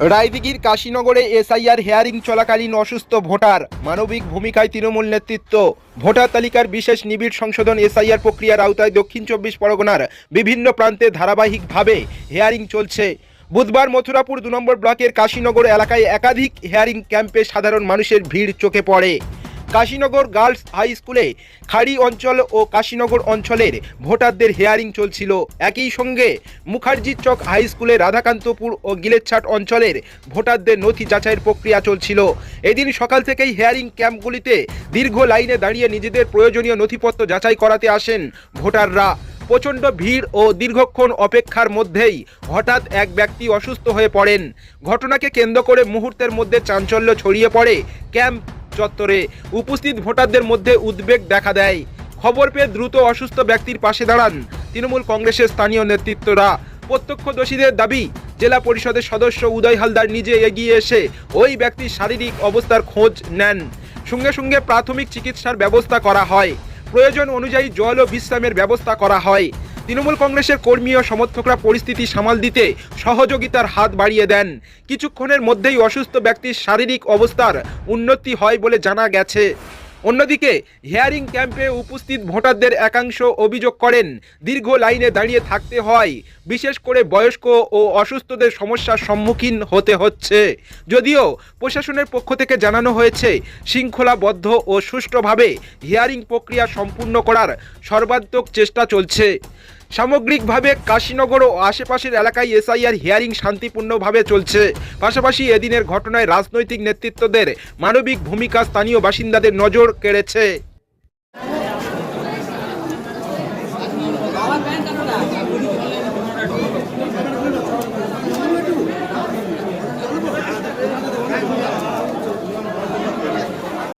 রায়দিঘির কাশীনগরে SIR hearing চলাকালীন অসুস্থ voter. মানবিক ভূমিকায় তৃণমূল নেতৃত্ব। ভোটার তালিকার বিশেষ নিবিড় সংশোধন এসআইআর প্রক্রিয়ার আওতায় দক্ষিণ চব্বিশ পরগনার বিভিন্ন প্রান্তে ধারাবাহিকভাবে হেয়ারিং চলছে। বুধবার মথুরাপুর দু নম্বর ব্লকের কাশীনগর এলাকায় একাধিক হেয়ারিং ক্যাম্পে সাধারণ মানুষের ভিড় চোখে পড়ে। কাশীনগর গার্লস হাই স্কুলে খাড়ি অঞ্চল ও কাশীনগর অঞ্চলের ভোটারদের হেয়ারিং চলছিল। একই সঙ্গে মুখার্জি চক হাই স্কুলে রাধাকান্তপুর ও গিলেচ্ছাট অঞ্চলের ভোটারদের নথি যাচাইয়ের প্রক্রিয়া চলছিল। এদিন সকাল থেকেই হেয়ারিং ক্যাম্পগুলিতে দীর্ঘ লাইনে দাঁড়িয়ে নিজেদের প্রয়োজনীয় নথিপত্র যাচাই করাতে আসেন ভোটাররা। প্রচণ্ড ভিড় ও দীর্ঘক্ষণ অপেক্ষার মধ্যেই হঠাৎ এক ব্যক্তি অসুস্থ হয়ে পড়েন। ঘটনাকে কেন্দ্র করে মুহূর্তের মধ্যে চাঞ্চল্য ছড়িয়ে পড়ে ক্যাম্প চত্বরে উপস্থিত ভোটারদের মধ্যে উদ্বেগ দেখা দেয়। খবর পেয়ে দ্রুত অসুস্থ ব্যক্তির পাশে দাঁড়ান তৃণমূল কংগ্রেসের স্থানীয় নেতৃত্বরা। প্রত্যক্ষদর্শীদের দাবি, জেলা পরিষদের সদস্য উদয় হালদার নিজে এগিয়ে এসে ওই ব্যক্তির শারীরিক অবস্থার খোঁজ নেন। সঙ্গে সঙ্গে প্রাথমিক চিকিৎসার ব্যবস্থা করা হয়। প্রয়োজন অনুযায়ী জল ও বিশ্রামের ব্যবস্থা করা হয়। তৃণমূল কংগ্রেসের কর্মী ও সমর্থকরা পরিস্থিতি সামাল দিতে সহযোগিতার হাত বাড়িয়ে দেন। কিছুক্ষণের মধ্যেই অসুস্থ ব্যক্তির শারীরিক অবস্থার উন্নতি হয় বলে জানা গেছে। অন্যদিকে, হিয়ারিং ক্যাম্পে উপস্থিত ভোটারদের একাংশ অভিযোগ করেন, দীর্ঘ লাইনে দাঁড়িয়ে থাকতে হয়। বিশেষ করে বয়স্ক ও অসুস্থদের সমস্যার সম্মুখীন হতে হচ্ছে। যদিও প্রশাসনের পক্ষ থেকে জানানো হয়েছে, শৃঙ্খলাবদ্ধ ও সুষ্ঠুভাবে হিয়ারিং প্রক্রিয়া সম্পূর্ণ করার সর্বাত্মক চেষ্টা চলছে। সামগ্রিকভাবে কাশীনগর ও আশেপাশের এলাকায় এসআইআর হিয়ারিং শান্তিপূর্ণভাবে চলছে। পাশাপাশি এদিনের ঘটনায় রাজনৈতিক নেতৃত্বদের মানবিক ভূমিকা স্থানীয় বাসিন্দাদের নজর কেড়েছে।